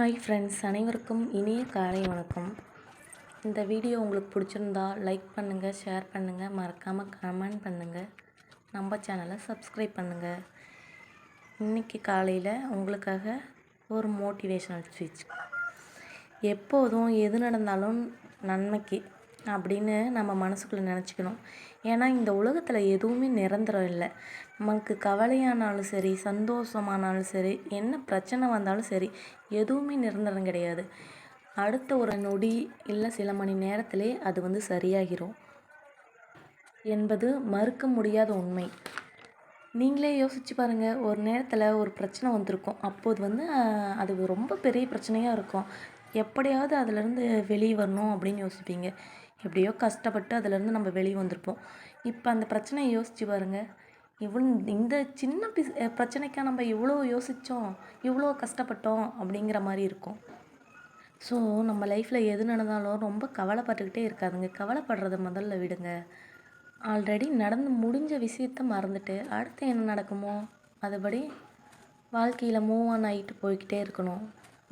Hi friends அனைவருக்கும் இனிய காலை வணக்கம். இந்த வீடியோ உங்களுக்கு பிடிச்சிருந்தா லைக் பண்ணுங்கள் ஷேர் பண்ணுங்கள் மறக்காமல் கமெண்ட் பண்ணுங்கள் நம்ம சேனலை சப்ஸ்கிரைப் பண்ணுங்கள் இன்றைக்கி காலையில் உங்களுக்காக ஒரு மோட்டிவேஷனல் ஸ்பீச் எப்போதும் எது நடந்தாலும் நன்மைக்கு அப்படின்னு நம்ம மனசுக்குள்ளே நினச்சிக்கணும். ஏன்னா இந்த உலகத்தில் எதுவுமே நிரந்தரம் இல்லை. நமக்கு கவலையானாலும் சரி சந்தோஷமானாலும் சரி என்ன பிரச்சனை வந்தாலும் சரி எதுவுமே நிரந்தரம் கிடையாது. அடுத்த ஒரு நொடி இல்லை சில மணி நேரத்திலே அது வந்து சரியாகிரும். என்பது மறுக்க முடியாத உண்மை. நீங்களே யோசிச்சு பாருங்கள் ஒரு நேரத்தில் ஒரு பிரச்சனை வந்திருக்கும். அப்போது வந்து அது ரொம்ப பெரிய பிரச்சனையாக இருக்கும். எப்படியாவது அதிலேருந்து வெளியே வரணும் அப்படின்னு யோசிப்பீங்க. எப்படியோ கஷ்டப்பட்டு அதிலேருந்து நம்ம வெளியே வந்திருப்போம். இப்போ அந்த பிரச்சனையை யோசிச்சு பாருங்கள் இவ்வளோ இந்த சின்ன பிஸ் பிரச்சனைக்காக நம்ம இவ்வளோ யோசித்தோம் இவ்வளோ கஷ்டப்பட்டோம் அப்படிங்கிற மாதிரி இருக்கும். ஸோ நம்ம லைஃப்பில் எது நடந்தாலும் ரொம்ப கவலைப்பட்டுக்கிட்டே இருக்காதுங்க. கவலைப்படுறத முதல்ல விடுங்க. ஆல்ரெடி நடந்து முடிஞ்ச விஷயத்த மறந்துட்டு அடுத்து என்ன நடக்குமோ அதுபடி வாழ்க்கையில் மூவ் ஆன் ஆகிட்டு போய்கிட்டே இருக்கணும்.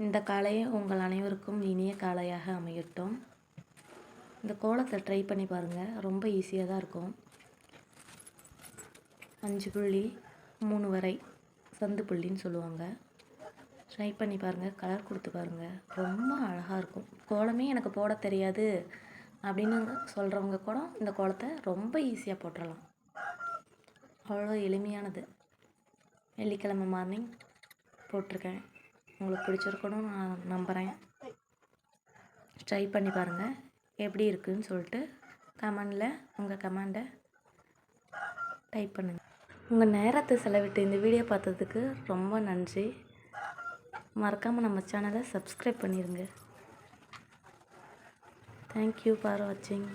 இந்த காலையை உங்கள் அனைவருக்கும் இனிய காலையாக அமையட்டும். இந்த கோலத்தை ட்ரை பண்ணி பாருங்கள் ரொம்ப ஈஸியாக தான் இருக்கும். அஞ்சு புள்ளி மூணு வரை சந்து புள்ளின்னு சொல்லுவாங்க. ட்ரை பண்ணி பாருங்கள் கலர் கொடுத்து பாருங்கள் ரொம்ப அழகாக இருக்கும். கோலமே எனக்கு போட தெரியாது அப்படின்னு சொல்கிறவங்க கூட இந்த கோலத்தை ரொம்ப ஈஸியாக போட்டுடலாம் அவ்வளோ எளிமையானது. வெள்ளிக்கிழமை மார்னிங் போட்டிருக்கேன். உங்களுக்கு பிடிச்சிருக்கணும்னு நான் நம்புகிறேன் ட்ரை பண்ணி பாருங்கள் எப்படி இருக்குன்னு சொல்லிட்டு கமெண்டில் உங்கள் கமெண்டை டைப் பண்ணுங்கள் உங்கள் நேரத்தை செலவிட்டு இந்த வீடியோ பார்த்ததுக்கு ரொம்ப நன்றி. மறக்காமல் நம்ம சேனலை சப்ஸ்கிரைப் பண்ணிடுங்க தேங்க்யூ ஃபார் வாட்சிங்